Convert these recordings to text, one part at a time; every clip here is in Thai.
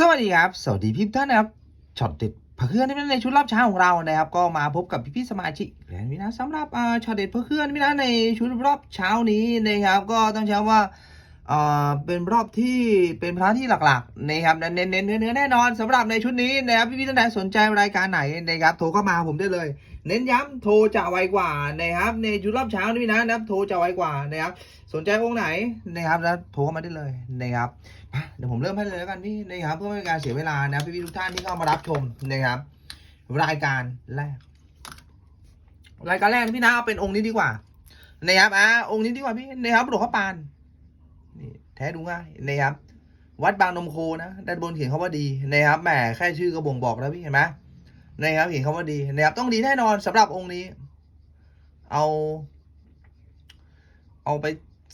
สวัสดีครับ สวัสดีพี่ท่านนะครับช็อตเด็ดเพื่อนที่ในชุดรอบเช้าของเรานะครับ ก็มาพบกับพี่ๆสมาชิกและวินะสำหรับช็อตเด็ดเพื่อนวินะในชุดรอบเช้านี้นะครับ ก็ต้องใช้ว่าอ่าเป็นรอบที่เป็นพระที่หลักๆนะครับเน้นเน้นเนื้อแน่นอนสำหรับในชุดนี้นะครับพี่ๆท่านใดสนใจรายการไหนนะครับโทรเข้ามาผมได้เลย เน้นย้ำโทรจะไวกว่านะครับ ในชุรอบเช้านี้นะนะโทรจะไวกว่านะครับ สนใจองค์ไหนนะครับแล้วโทรเข้ามาได้เลยนะครับเดี๋ยวผมเริ่มให้เลยแล้วกันพี่นะครับเพื่อไม่เป็นการเสียเวลานะพี่ๆทุกท่านที่เข้ามารับชมนะครับ รายการแรก รายการแรกพี่นะเอาเป็นองค์นี้ดีกว่านะครับอะองค์นี้ดีกว่าพี่นะครับหลวงพ่อปานนี่แท้ดูง่ายนะครับ วัดบางนมโคนะด้านบนเขียนคาว่าดีนะครับแหมแค่ชื่อก็บ่งบอกแล้วพี่เห็นไหม นะครับเขียนคาว่าดีนะครับต้องดีแน่นอนสำหรับองค์นี้ เอา เอาไป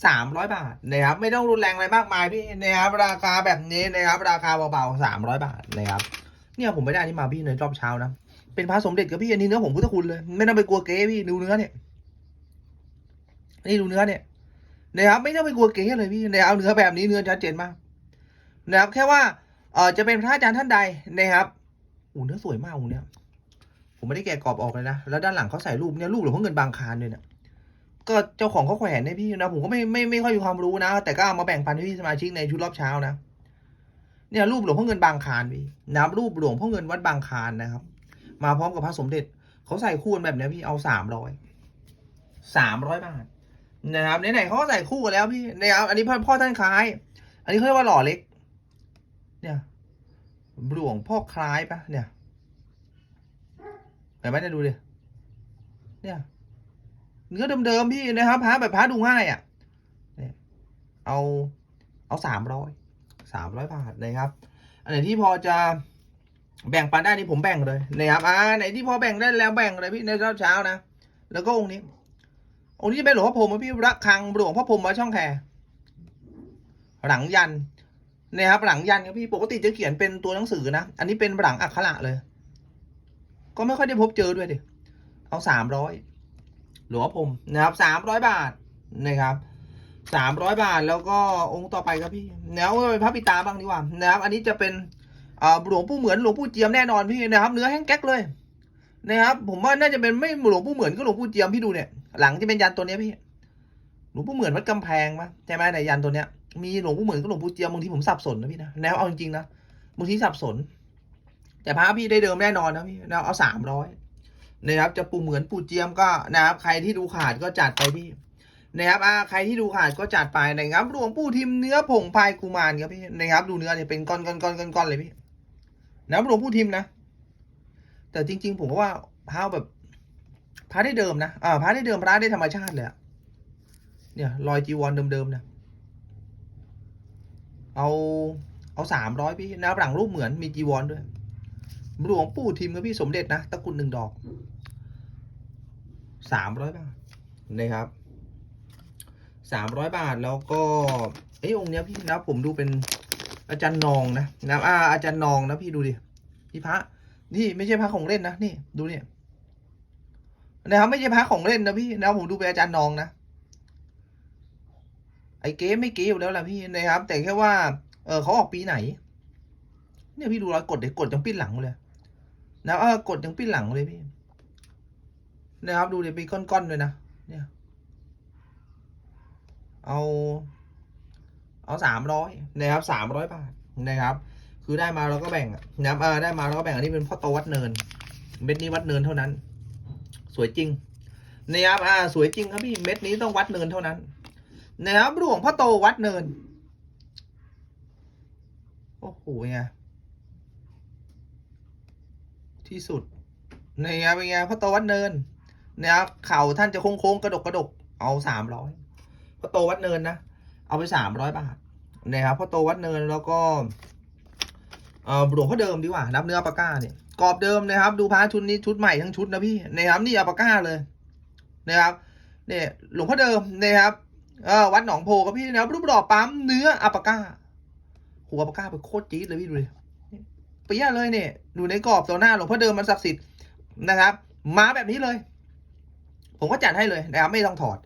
สามร้อยบาทนะครับไม่ต้องรุนแรงอะไรมากมายพี่นะครับราคาแบบนี้นะครับ ราคาเบาๆสามร้อยบาทนะครับ เนี่ยผมไม่ได้อันนี้มาพี่ในรอบเช้านะเป็นพระสมเด็จกับพี่อันนี้เนื้อผมพุทธคุณเลย ไม่ต้องไปกลัวเก๊พี่ดูเนื้อเนี่ยนี่ดูเนื้อเนี่ยนะครับไม่ต้องไปกลัวเก๊เลยพี่นะครับเอาเนื้อแบบนี้เนื้อชัดเจนมากนะครับแค่ว่าเออจะเป็นพระอาจารย์ท่านใดนะครับ อู้เนื้อสวยมากองค์เนี้ย ผมไม่ได้แกะกรอบออกเลยนะ แล้วด้านหลังเขาใส่รูปเนี่ยรูปหลวงพ่อเงินบางคารด้วยเนี่ยก็เจ้าของเขาแขวนให้พี่นะผมก็ไม่ไม่ไม่ค่อยมีความรู้นะ แต่ก็เอามาแบ่งปันให้พี่สมาชิกในชุดรอบเช้านะ เนี่ยรูปหลวงพ่อเงินบางคารพี่นะรูปหลวงพ่อเงินวัดบางคารนะครับ มาพร้อมกับพระสมเด็จเขาใส่คู่กันแบบนี้พี่เอาสามร้อยสามร้อยบาทนะครับไหนๆเขาก็ใส่คู่กันแล้วพี่นะครับอันนี้พ่อพ่อท่านคล้าย อันนี้เขาเรียกว่าหล่อเล็ก เนี่ย หลวงพ่อคล้ายปะเนี่ยเห็นไหมเนี่ยดูดิเนี่ยเนื้อเดิมๆพี่นะครับพระแบบพระดูง่ายอะเนี่ยเอาเอาสามร้อยสามร้อยบาทนะครับ อันไหนที่พอจะแบ่งปันได้นี่ผมแบ่งเลยนะครับอ่าไหนที่พอแบ่งได้แล้วแบ่งเลยพี่ในรอบเช้านะแล้วก็องค์นี้ องค์นี้จะเป็นหลวงพ่อพรมพี่ระฆังหลวงพ่อพรมมาช่องแคร์หลังยัน นะครับหลังยันครับพี่ปกติจะเขียนเป็นตัวหนังสือนะ อันนี้เป็นหลังอักขระเลย ก็ไม่ค่อยได้พบเจอด้วยดิเอาสามร้อยหลวงพรมนะครับสามร้อยบาทนะครับสามร้อยบาทแล้วก็องค์ต่อไปครับพี่แล้วเป็นพระปิตาบ้างดีกว่านะครับ อันนี้จะเป็นหลวงปู่เหมือนหลวงปู่เจียมแน่นอนพี่นะครับ เนื้อแห้งแก๊กเลยนะครับผมว่าน่าจะเป็นไม่หลวงปู่เหมือนก็หลวงปู่เจียมพี่ดูเนี่ย หลังจะเป็นยันตัวเนี้ยพี่หลวงปู่เหมือนวัดกำแพงปะใช่ไหมในยันตัวเนี้ย มีหลวงปู่เหมือนกับหลวงปู่เจียมบางทีผมสับสนนะพี่นะแนวเอาจริงๆนะบางทีสับสน แต่พระพี่ได้เดิมแน่นอนนะพี่นะเอาสามร้อยนะครับ จะปูเหมือนปูเจียมก็นะครับใครที่ดูขาดก็จัดไปพี่นะครับอ่าใครที่ดูขาดก็จัดไปนะครับหลวงปู่ทิมเนื้อผงพายกุมารครับพี่นะครับดูเนื้อเนี่ยเป็นก้อนก้อนก้อนก้อนก้อนเลยพี่นะครับหลวงปู่ทิมนะ แต่จริง ๆ ผมก็ว่าพระแบบพระได้เดิมนะอ่าพระได้เดิมพระได้ธรรมชาติเลยอะเนี่ยรอยจีวรเดิมๆนะ เอาเอาสามร้อยพี่นะครับหลังรูปเหมือนมีจีวรด้วย หลวงปู่ทิมกับพี่สมเด็จนะตะกรุดหนึ่งดอกสามร้อยบาทนะครับสามร้อยบาทแล้วก็ไอ้องค์เนี้ยพี่นะผมดูเป็นอาจารย์นองนะนะอ่าอาจารย์นองนะพี่ดูดิพี่พระนี่ไม่ใช่พระของเล่นนะนี่ดูเนี่ยนะครับไม่ใช่พระของเล่นนะพี่นะผมดูเป็นอาจารย์นองนะ ไอเก๋ไม่เก๋อยู่แล้วล่ะพี่นะครับ แต่แค่ว่า เออเขาออกปีไหน เนี่ยพี่ดูรอยกดเด็กกดยังปิ้นหลังเลยนะเออกดยังปิ้นหลังเลยพี่นะครับดูเดี๋ยวมีก้อนๆเลยนะเนี่ยเอา เอาสามร้อยนะครับสามร้อยบาทนะครับ คือได้มาเราก็แบ่งนะครับเออได้มาเราก็แบ่งอันนี้เป็นพ่อโตวัดเนินเม็ดนี้วัดเนินเท่านั้น สวยจริงนะครับอ่าสวยจริงครับพี่เม็ดนี้ต้องวัดเนินเท่านั้น นะครับหลวงพ่อโตวัดเนิน โอ้โหไงที่สุดนะครับเป็นไงพระโตวัดเนินนะครับเข่าท่านจะโค้งๆกระดกกระดกเอาสามร้อยพระโตวัดเนินนะเอาไปสามร้อยบาทนะครับพระโตวัดเนินแล้วก็เออหลวงพ่อเดิมดีกว่านับเนื้อปาก้าเนี่ยกรอบเดิมนะครับ ดูพระชุดนี้ชุดใหม่ทั้งชุดนะพี่นะครับนี่อัปปาก้าเลยนะครับเนี่ยหลวงพ่อเดิมนะครับ เออวัดหนองโพกับพี่นะครับรูปหล่อปั๊มเนื้ออัปปาก้าหัวอัปปาก้าเป็นโคตรจี๊ดเลยพี่ดูดิเปียะเลยเนี่ยดูในกรอบตัวหน้าหลวงพ่อเดิมมันศักดิ์สิทธิ์นะครับ มาแบบนี้เลย ผมก็จัดให้เลยนะครับไม่ต้องถอด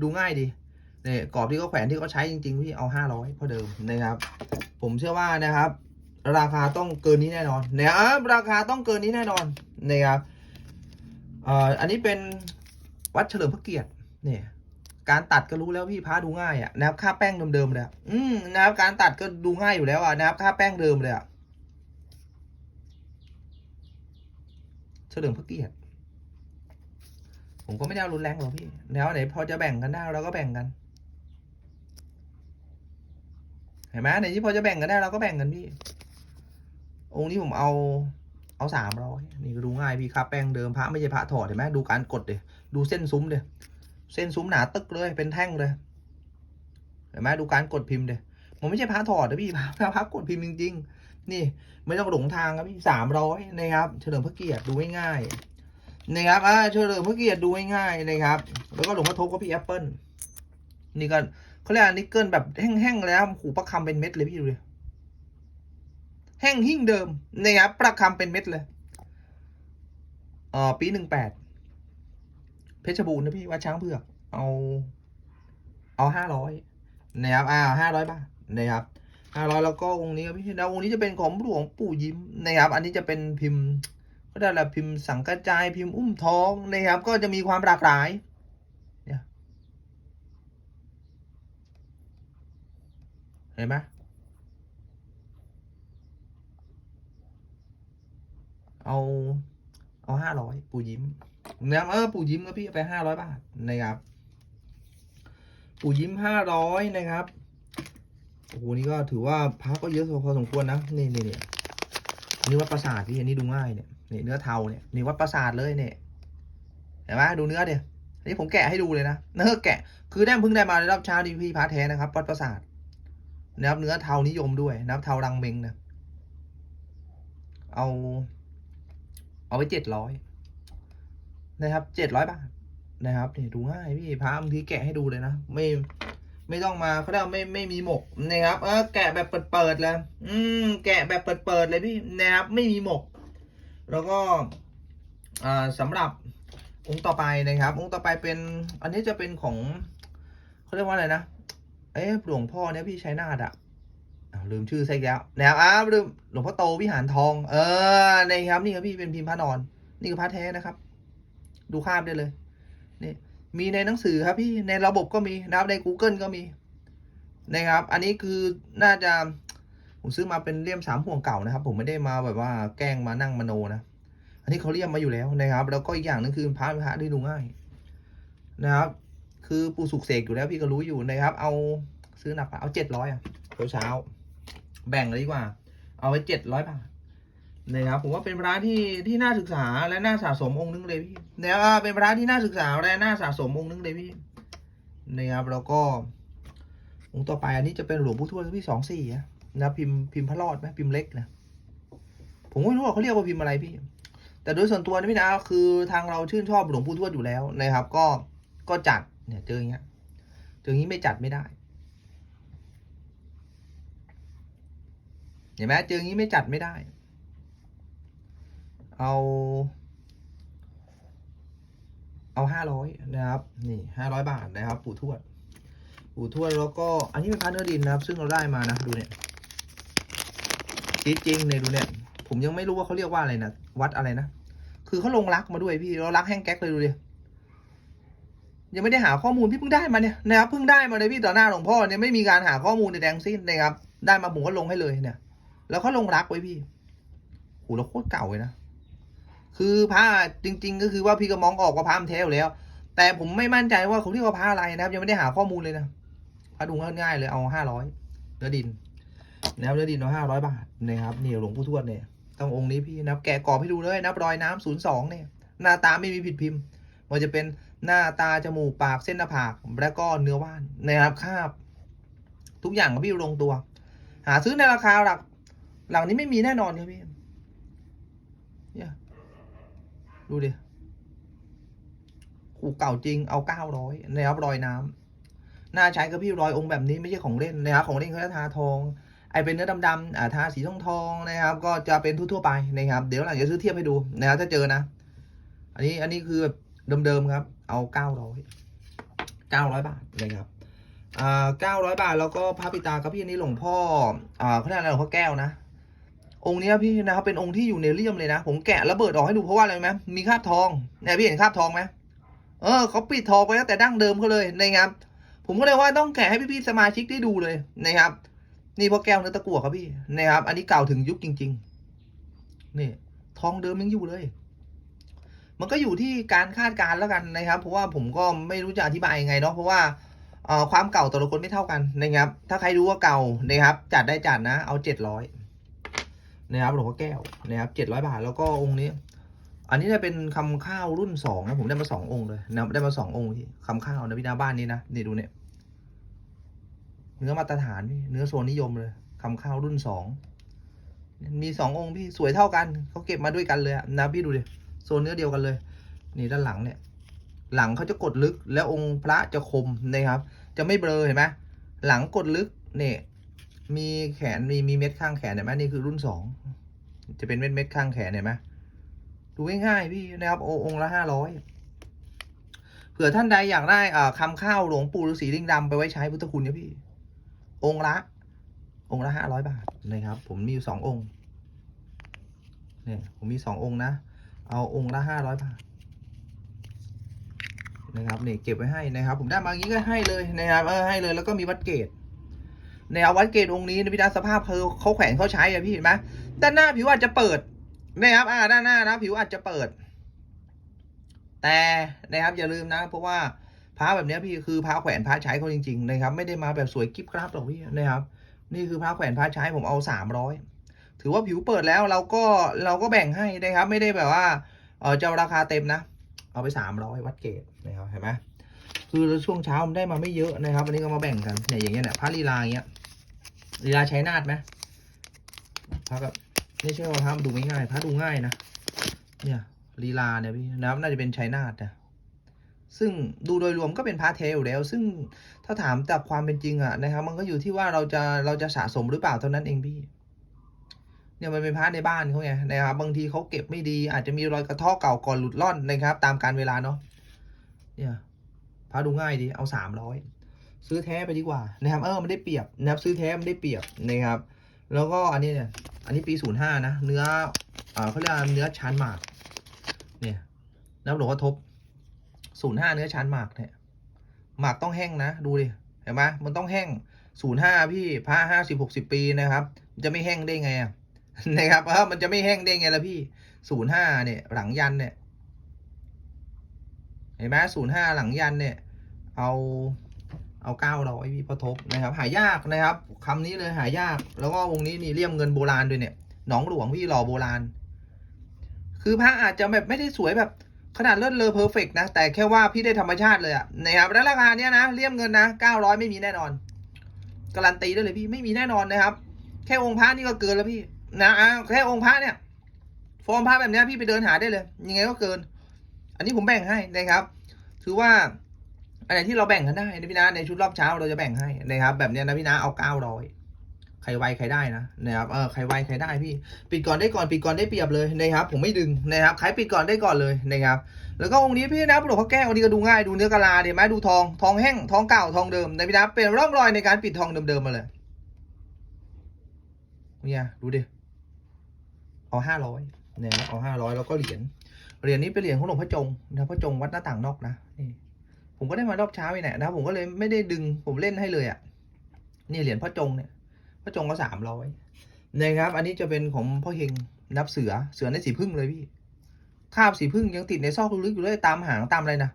ดูง่ายดีเนี่ยกรอบที่เขาแขวนที่เขาใช้จริงๆพี่เอาห้าร้อยพ่อเดิมนะครับ ผมเชื่อว่านะครับ ราคาต้องเกินนี้แน่นอนนะครับราคาต้องเกินนี้แน่นอนนะครับอ่ออันนี้เป็นวัดเฉลิมพระเกียรติเนี่ย การตัดก็รู้แล้วพี่พาดูง่ายอะนะครับค่าแป้งเดิมๆเลยอะอืมนะครับการตัดก็ดูง่ายอยู่แล้วอะนะครับค่าแป้งเดิมเลยอะเฉลิมพระเกียรติผมก็ไม่ได้เอารุนแรงหรอกพี่ แล้วไหนพอจะแบ่งกันได้เราก็แบ่งกัน เห็นไหมไหนที่พอจะแบ่งกันได้เราก็แบ่งกันพี่ องค์นี้ผมเอาเอาสามร้อยนี่ก็ดูง่ายพี่ครับแป้งเดิมพระไม่ใช่พระถอดเห็นไหมดูการกดเดียดูเส้นซุ้มเดีย เส้นซุ้มหนาตึกเลยเป็นแท่งเลยเห็นไหมดูการกดพิมพ์เดยมันไม่ใช่พระถอดนะพี่พระพระพระกดพิมพ์จริง ๆ นี่ไม่ต้องหลงทางครับพี่สามร้อยนะครับ เฉลิมพระเกียรติดูง่ายๆนะครับอ่าเฉลิมพระเกียรติดูง่ายๆนะครับ แล้วก็หลวงพ่อทบก็พี่แอปเปิลนี่ก็เขาเรียกนิกเกิลแบบแห้งๆเลยครับหูประคำเป็นเม็ดเลยพี่ดูดิแห้งหิ่งเดิมนะครับประคำเป็นเม็ดเลยเอ่อปีหนึ่งแปด ชรบูรณ์นะพี่วัดช้างเผือกเอาเอาห้าร้อยนะครับอ่าห้าร้อยบาทนะครับห้าร้อยแล้วก็องค์นี้ครับพี่แล้วองค์นี้จะเป็นของหลวงปู่ยิ้มนะครับ อันนี้จะเป็นพิมพ์ ก็ได้ละพิมพ์สังกระจายพิมพ์อุ้มท้องนะครับ ก็จะมีความหลากหลายเนี่ยเห็นไหมเอาเอาห้าร้อยปู่ยิ้ม นะครับเออปู่ยิ้มก็พี่ไปห้าร้อยบาทนะครับ ปู่ยิ้มห้าร้อยนะครับโอ้โหนี่ก็ถือว่าพักก็เยอะพอสมควรนะนี่นี่นี่อันนี้วัดประสาทพี่อันนี้ดูง่ายเนี่ยนี่เนื้อเทาเนี่ยนี่วัดประสาทเลยเนี่ยเห็นไหมดูเนื้อเดี๋ยอันนี้ผมแกะให้ดูเลยนะเนื้อแกะ คือได้เพิ่งได้มาในรอบเช้าดีพี่พาแท้นะครับวัดประสาทนะครับเนื้อเทานิยมด้วยนะครับเทารังเมงนะเอา เอาไปเจ็ดร้อย นะครับเจ็ดร้อยบาทนะครับเนี่ดูง่ายพี่พาบางทีแกะให้ดูเลยนะไม่ไม่ต้องมาเขาเรียกไม่ไม่มีหมกนะครับ เออแกะแบบเปิดๆเลยอืมแกะแบบเปิดๆเลยพี่นะครับไม่มีหมก แล้วก็อ่าสำหรับองค์ต่อไปนะครับ องค์ต่อไปเป็นอันนี้จะเป็นของเขาเรียกว่าอะไรนะเอ๊ะหลวงพ่อเนี่ยพี่ใชัยนาทอะลืมชื่อใช่แล้วนะครับอ้าวลืมหลวงพ่อโตวิหารทอง เออนี่ครับนี่ครับพี่เป็นพิมพ์พระนอน นี่คือพระแท้นะครับ ดูคาบได้เลยนี่มีในหนังสือครับพี่ในระบบก็มีนะครับใน Google ก็มีนะครับ อันนี้คือน่าจะผมซื้อมาเป็นเลี่ยมสามห่วงเก่านะครับ ผมไม่ได้มาแบบว่าแกล้งมานั่งมโนนะอันนี้เขาเลี่ยมมาอยู่แล้วนะครับ แล้วก็อีกอย่างหนึงคือพระพระที่ดูง่ายนะครับ คือปูสุกเสกอยู่แล้วพี่ก็รู้อยู่นะครับ เอาซื้อหนักปะเอาเจ็ดร้อยอะเช้าเช้าแบ่งเลยดีกว่า เอาไว้เจ็ดร้อยบาท นะครับผมว่าเป็นพระที่ที่น่าศึกษาและน่าสะสมองค์นึงเลยพี่นะครับเป็นพระที่น่าศึกษาและน่าสะสมองค์นึงเลยพี่นะครับแล้วก็องค์ต่อไปอันนี้จะเป็นหลวงปู่ทวดพี่สองสี่นะพิมพ์พิมพ์พระรอดไหมพิมพ์เล็กนะผมไม่รู้ว่าเขาเรียกว่าพิมพ์อะไรพี่ แต่โดยส่วนตัวนะพี่นะคือทางเราชื่นชอบหลวงปู่ทวดอยู่แล้วนะครับ ก็ก็จัดเนี่ยเจออย่างเงี้ยเจออย่างนี้ไม่จัดไม่ได้เห็นไหมเจออย่างนี้ไม่จัดไม่ได้ เอา เอาห้าร้อยนะครับ นี่ห้าร้อยบาทนะครับ ปู่ทวด ปู่ทวดแล้วก็อันนี้เป็นพระเนื้อดินนะครับ ซึ่งเราได้มานะ ดูเนี่ยจริงจริงๆเนี่ยดูเนี่ย ผมยังไม่รู้ว่าเขาเรียกว่าอะไรนะ วัดอะไรนะ คือเขาลงรักมาด้วยพี่เรารักแห้งแก๊กเลยดูดิยังไม่ได้หาข้อมูลพี่เพิ่งได้มาเนี่ยนะครับเพิ่งได้มาเลยพี่ต่อหน้าหลวงพ่อเนี่ยไม่มีการหาข้อมูลในแดงสิ้นนะครับ ได้มาผมก็ลงให้เลยเนี่ย แล้วเขาลงรักไว้พี่โหแล้วโคตรเก่าเลยนะ คือพระจริง ๆ ก็คือว่าพี่ก็มองออกว่าพระมันแท้อยู่แล้ว แต่ผมไม่มั่นใจว่าเขาเรียกว่าพระอะไรนะครับ ยังไม่ได้หาข้อมูลเลยนะพระดูง่ายๆเลยเอาห้าร้อยเนื้อดินนะครับเนื้อดินเอาห้าร้อยบาทนะครับนี่หลวงปู่ทวดเนี่ยต้ององค์นี้พี่นะแกะกรอบให้ดูเลยนับรอยน้ำศูนย์สองเนี่ยหน้าตาไม่มีผิดพิมพ์ว่าจะเป็นหน้าตาจมูกปากเส้นหน้าผากแล้วก็เนื้อว่านนะครับคาบ ทุกอย่างกับพี่ลงตัว หาซื้อในราคาหลัก หลังนี้ไม่มีแน่นอนครับพี่เนี่ย ดูดิขู่เก่าจริงเอาเก้าร้อยนะครับรอยน้ำน่าใช้กับพี่รอยองค์แบบนี้ไม่ใช่ของเล่นนะครับของเล่นเขาจะทาทองไอเป็นเนื้อดำๆอ่าทาสีทองทองนะครับ ก็จะเป็นทั่วๆไปนะครับ เดี๋ยวหลังจะซื้อเทียบให้ดูนะครับถ้าเจอนะ อันนี้อันนี้คือแบบเดิมๆครับ เอาเก้าร้อยเก้าร้อยบาทนะครับอ่าเก้าร้อยบาทแล้วก็พระปิตากับพี่นี้หลวงพ่ออ่าเขาเรียกอะไรหลวงพ่อแก้วนะ องค์นี้พี่นะครับเป็นองค์ที่อยู่ในเลี่ยมเลยนะ ผมแกะระเบิดออกให้ดูเพราะว่าอะไรไหมมีคราบทองเนี่ยพี่เห็นคราบทองไหมเออเขาปิดทองไปตั้งแต่ดั้งเดิมเขาเลยนะครับ ผมก็เลยว่าต้องแกะให้พี่ๆสมาชิกได้ดูเลยนะครับ นี่พวกแก้วเนื้อตะกั่วครับพี่นะครับ อันนี้เก่าถึงยุคจริง ๆ นี่ ทองเดิมยังอยู่เลย มันก็อยู่ที่การคาดการณ์แล้วกันนะครับ เพราะว่าผมก็ไม่รู้จะอธิบายยังไงเนาะเพราะว่าความเก่าแต่ละคนไม่เท่ากันนะครับ ถ้าใครรู้ว่าเก่านะครับจัดได้จัดนะ เอาเจ็ดร้อย นะครับหลวงพ่อแก้วนะครับเจ็ดร้อยบาทแล้วก็องค์นี้ อันนี้จะเป็นคำข้าวรุ่นสองนะผมได้มาสององค์เลยนะได้มาสององค์ที่คำข้าวนะพี่นาบ้านนี้นะนี่ดูเนี่ยเนื้อมาตรฐานพี่เนื้อโซนนิยมเลยคำข้าวรุ่นสองมีสององค์พี่สวยเท่ากันเขาเก็บมาด้วยกันเลยนะพี่ดูดิโซนเนื้อเดียวกันเลย นี่ด้านหลังเนี่ย หลังเขาจะกดลึกแล้วองค์พระจะคมนะครับ จะไม่เบลอเห็นไหมหลังกดลึกเนี่ย มีแขนมีมีเม็ดข้างแขนเห็นไหมนี่คือรุ่นสองจะเป็นเม็ดเม็ดข้างแขนเห็นไหมดูง่ายๆพี่นะครับโอองละห้าร้อยเผื่อท่านใดอยากได้อ่าคำข้าวหลวงปู่ฤาษีลิงดำไปไว้ใช้พุทธคุณเนี่ยพี่ องละ องละห้าร้อยบาทนะครับ ผมมีอยู่สององค์เนี่ยผมมีสององค์นะ เอาองค์ละห้าร้อยบาทนะครับนี่เก็บไว้ให้นะครับ ผมได้มาอย่างนี้ก็ให้เลยนะครับเออให้เลยแล้วก็มีวัดเกต แนววัดเกตองค์นี้นะพี่ดาสภาพเขาแขวนเขาใช้อะพี่เห็นไหมด้านหน้าผิวอาจจะเปิดนะครับอ่าด้านหน้านะผิวอาจจะเปิด แต่นะครับอย่าลืมนะ เพราะว่าพระแบบนี้พี่คือพระแขวนพระใช้เขาจริงๆนะครับ ไม่ได้มาแบบสวยกิ๊บกราบหรอกพี่นะครับ นี่คือพระแขวนพระใช้ผมเอาสามร้อยถือว่าผิวเปิดแล้วเราก็เราก็แบ่งให้นะครับ ไม่ได้แบบว่าเออจะเอาราคาเต็มนะ เอาไปสามร้อยวัดเกตนะครับเห็นไหมคือช่วงเช้ามันได้มาไม่เยอะนะครับวันนี้ก็มาแบ่งกันเนี่ยอย่างเงี้ยเนี่ยพระลีลาอย่างเงี้ย ลีลาใช้นาดไหมพระแบบไม่ใช่ว่าพระมันดูง่ายๆพระดูง่ายนะเนี่ยลีลาเนี่ยพี่นะครับน่าจะเป็นชัยนาทนะซึ่งดูโดยรวมก็เป็นพระเทอยู่แล้ว ซึ่งถ้าถามจากความเป็นจริงอะนะครับ มันก็อยู่ที่ว่าเราจะเราจะสะสมหรือเปล่าเท่านั้นเองพี่ เนี่ยมันเป็นพระในบ้านเขาไงนะครับบางทีเขาเก็บไม่ดี อาจจะมีรอยกระเทาะเก่าก่อนหลุดล่อนนะครับ ตามการเวลาเนาะเนี่ยพระดูง่ายดีเอาสามร้อย ซื้อแท้ไปดีกว่านะครับเออมันได้เปรียบนะครับซื้อแท้มันได้เปรียบนะครับ แล้วก็อันนี้เนี่ยอันนี้ปีศูนย์ห้านะเนื้อเออเขาเรียกเนื้อชั้นหมากเนี่ยน้ำหลวงพ่อทบศูนย์ห้าเนื้อชั้นหมากเนี่ยหมากต้องแห้งนะดูดิเห็นไหมมันต้องแห้งศูนย์ห้าพี่พระห้าสิบหกสิบปีนะครับจะไม่แห้งได้ไงนะครับเออมันจะไม่แห้งได้ไงล่ะพี่ศูนย์ห้าเนี่ยหลังยันเนี่ยเห็นไหมศูนย์ห้าหลังยันเนี่ย เอา เอาเก้าร้อยพี่พอทบนะครับ หายากนะครับคำนี้เลยหายาก แล้วก็วงนี้นี่เลี่ยมเงินโบราณด้วยเนี่ยหนองหลวงพี่หล่อโบราณ คือพระอาจจะแบบไม่ได้สวยแบบขนาดเลิศเลอเพอร์เฟกนะ แต่แค่ว่าพี่ได้ธรรมชาติเลยอะนะครับแล้วราคาเนี้ยนะเลี่ยมเงินนะเก้าร้อยไม่มีแน่นอน การันตีได้เลยพี่ไม่มีแน่นอนนะครับ แค่องค์พระนี่ก็เกินแล้วพี่ นะอะแค่องค์พระเนี่ย ฟอร์มพระแบบนี้พี่ไปเดินหาได้เลย ยังไงก็เกิน อันนี้ผมแบ่งให้นะครับ ถือว่า อันไหนที่เราแบ่งกันได้นะพี่นะในชุดรอบเช้าเราจะแบ่งให้นะครับ แบบเนี้ยนะพี่นะเอาเก้าร้อยใครไวใครได้นะนะครับเออใครไวใครได้พี่ปิดก่อนได้ก่อนปิดก่อนได้เปรียบเลยนะครับผมไม่ดึงนะครับใครปิดก่อนได้ก่อนเลยนะครับแล้วก็องค์นี้พี่นะหลวงพ่อแก้วองค์นี้ก็ดูง่ายดูเนื้อกะลาเดี๋ยวไหมดูทองทองแห้งทองเก่าทองเดิมนะพี่นะเป็นร่องรอยในการปิดทองเดิมๆมาเลยเนี่ยดูดิเอาห้าร้อยนะครับเอาห้าร้อยแล้วก็เหรียญเหรียญนี้เป็นเหรียญของหลวงพ่อจงนะพ่อจงวัดหน้าต่างนอกนะนี่ ผมก็ได้มารอบเช้าไปเนี่ยนะครับผมก็เลยไม่ได้ดึงผมเล่นให้เลยอะนี่เหรียญพ่อจงเนี่ยพ่อจงก็สามร้อยนะครับ อันนี้จะเป็นของพ่อเฮงนับเสือเสือในสีพึ่งเลยพี่คาบสีพึ่งยังติดในซอกลึกๆอยู่เลยตามหางตามอะไรนะ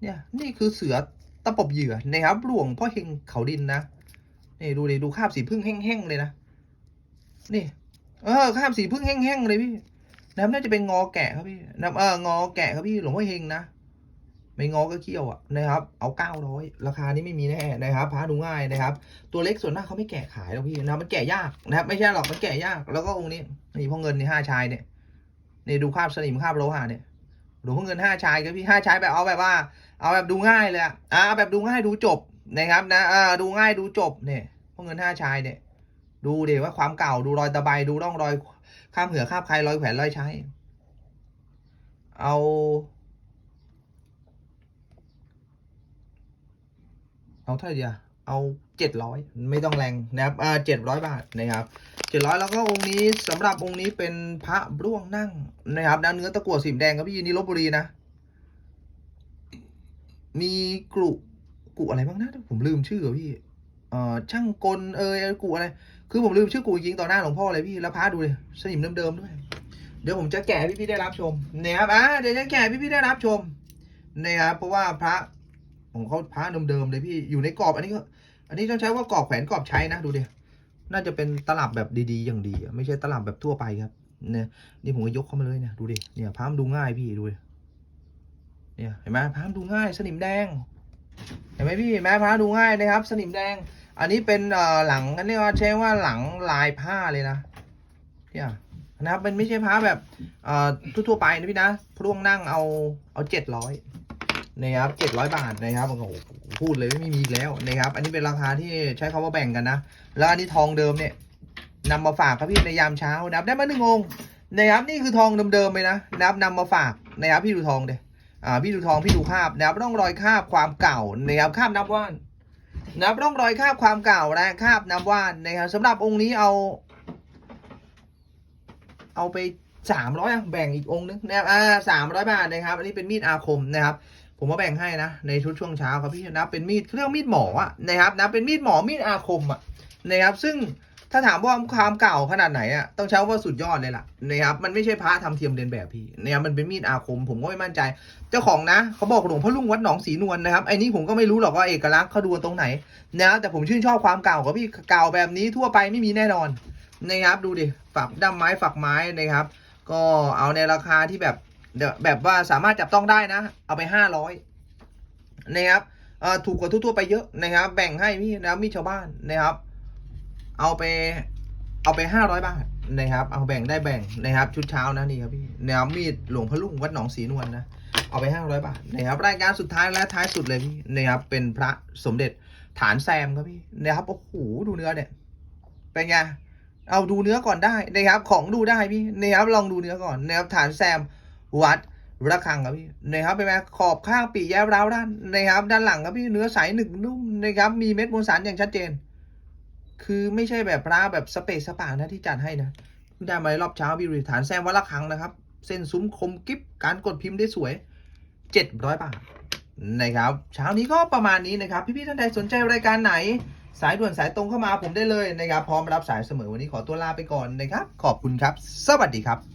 เนี่ยนี่คือเสือตะปบเหยื่อนะครับหลวงพ่อเฮงเขาดินนะนี่ดูดิดูคาบสีพึ่งแห้งๆเลยนะนี่เออคาบสีพึ่งแห้งๆเลยพี่นะครับน่าจะเป็นงอแกะครับพี่นะเอองอแกะครับพี่หลวงพ่อเฮงนะ ไม่งอก็เขี้ยวอะนะครับ เอาเก้าร้อยราคานี้ไม่มีแน่นะครับพาดูง่ายนะครับ ตัวเล็กส่วนมากเขาไม่แกะขายหรอกพี่นะมันแกะยากนะครับ ไม่ใช่หรอกมันแกะยาก แล้วก็องค์นี้นี่พ่อเงินนี่ห้าชายเนี่ยนี่ดูคราบสนิมคราบโลหะเนี่ยหลวงพ่อเงินห้าชายครับพี่ห้าชายแบบเอาแบบว่า เอาแบบดูง่ายเลยอะอ่าเอาแบบดูง่ายดูจบนะครับนะอ่าดูง่ายดูจบเนี่ยพ่อเงินห้าชายเนี่ย ดูเดี๋ยวว่าความเก่าดูรอยตะไบดูร่องรอยข้ามเหือข้ามใครรอยแขวนรอยใช้เอา เอาเท่าไหร่ดีเอาเจ็ดร้อยไม่ต้องแรงนะครับอ่าเจ็ดร้อยบาทนะครับเจ็ดร้อยแล้วก็องค์นี้สำหรับองค์นี้เป็นพระร่วงนั่งนะครับนะเนื้อตะกั่วสีแดงครับพี่นี่ลบบุรีนะ มีกรุกุอะไรบ้างนะผมลืมชื่อพี่เอ่อช่างกลเอยกุอะไร คือผมลืมชื่อกูจริงต่อหน้าหลวงพ่อเลยพี่แล้วพาดูเลยสนิมเดิมๆด้วย เดี๋ยวผมจะแกะพี่ๆได้รับชมนะครับอะเดี๋ยวจะแกะพี่ๆได้รับชมนะครับเพราะว่าพระ ของเขาพระเดิมๆเลยพี่อยู่ในกรอบอันนี้ก็อันนี้ต้องใช้ว่ากรอบแขวนกรอบใช้นะดูดิน่าจะเป็นตลับแบบดีๆอย่างดีไม่ใช่ตลับแบบทั่วไปครับเนี่ยนี่ผมก็ยกเข้ามาเลยเนี่ยดูดิเนี่ยพระมันดูง่ายพี่ดูดิเนี่ยเห็นไหมพระมันดูง่ายสนิมแดงเห็นไหมพี่เห็นไหมพระดูง่ายนะครับ สนิมแดง อันนี้เป็นหลังอันนี้ว่าใช้ว่าหลังลายผ้าเลยนะเนี่ยนะครับมันไม่ใช่ผ้าแบบทั่วๆไปนะพี่นะพร่วงนั่งเอาเอาเจ็ดร้อย นะครับเจ็ดร้อยบาทนะครับโอ้โหพูดเลยไม่มีอีกแล้วนะครับ อันนี้เป็นราคาที่ใช้คำว่าแบ่งกันนะ แล้วอันนี้ทองเดิมเนี่ยนำมาฝากครับพี่ในยามเช้านะครับได้มาหนึ่งองค์นะครับนี่คือทองเดิมๆเลยนะนะครับนำมาฝากนะครับพี่ดูทองเดยอ่าพี่ดูทองพี่ดูคาบนะครับร่องรอยคาบความเก่านะครับคาบนับว่านนับร่องรอยคาบความเก่านะคาบน้ำว่านนะครับสำหรับองค์นี้เอา เอาไปสามร้อยแบ่งอีกองค์นึงนะครับอ่าสามร้อยบาทนะครับ อันนี้เป็นมีดอาคมนะครับ ผมมาแบ่งให้นะ ในชุดช่วงเช้าครับพี่นะเป็นมีดเครื่องมีดหมออะนะครับนะเป็นมีดหมอมีดอาคมอะนะครับซึ่งถ้าถามว่าความเก่าขนาดไหนอะต้องใช้ว่าสุดยอดเลยล่ะนะครับมันไม่ใช่พระทำเทียมเลียนแบบพี่นะครับมันเป็นมีดอาคม ผมก็ไม่มั่นใจ เจ้าของนะเขาบอกหลวงพ่อลุงวัดหนองสีนวลนะครับไอ้นี่ผมก็ไม่รู้หรอกว่าเอกลักษณ์เขาดูตรงไหนนะแต่ผมชื่นชอบความเก่าครับพี่เก่าแบบนี้ทั่วไปไม่มีแน่นอนนะครับดูดิฝักด้ามไม้ฝักไม้นะครับ ก็เอาในราคาที่แบบ แบบว่าสามารถจับต้องได้นะ เอาไปห้าร้อยนะครับถูกกว่าทั่วๆไปเยอะนะครับ แบ่งให้พี่นะครับมีชาวบ้านนะครับ เอาไปเอาไปห้าร้อยบาทนะครับ เอาแบ่งได้แบ่งนะครับ ชุดเช้านะนี่ครับพี่แนวมีดหลวงพ่อลุงวัดหนองศรีนวลนะเอาไปห้าร้อยบาทนะครับ รายการสุดท้ายและท้ายสุดเลยพี่นะครับ เป็นพระสมเด็จฐานแซมครับพี่นะครับโอ้โหดูเนื้อเนี่ยเป็นไงเอาดูเนื้อก่อนได้นะครับ ของดูได้พี่นะครับลองดูเนื้อก่อนนะครับฐานแซม วัดระฆังครับพี่นะครับเป็นไงขอบข้างปีกแย้มร้าวด้านนะครับ ด้านหลังครับพี่เนื้อใสหนึบนุ่มนะครับ มีเม็ดมวลสารอย่างชัดเจน คือไม่ใช่แบบพระแบบสเปซสปานะที่จัดให้นะได้มารอบเช้าพี่ดูดิฐานแซมวัดระฆังนะครับ เส้นซุ้มคมกิฟการกดพิมพ์ได้สวยเจ็ดร้อยบาทนะครับเช้านี้ก็ประมาณนี้นะครับ พี่ๆท่านใดสนใจรายการไหน สายด่วนสายตรงเข้ามาผมได้เลยนะครับ พร้อมรับสายเสมอวันนี้ขอตัวลาไปก่อนนะครับ ขอบคุณครับ สวัสดีครับ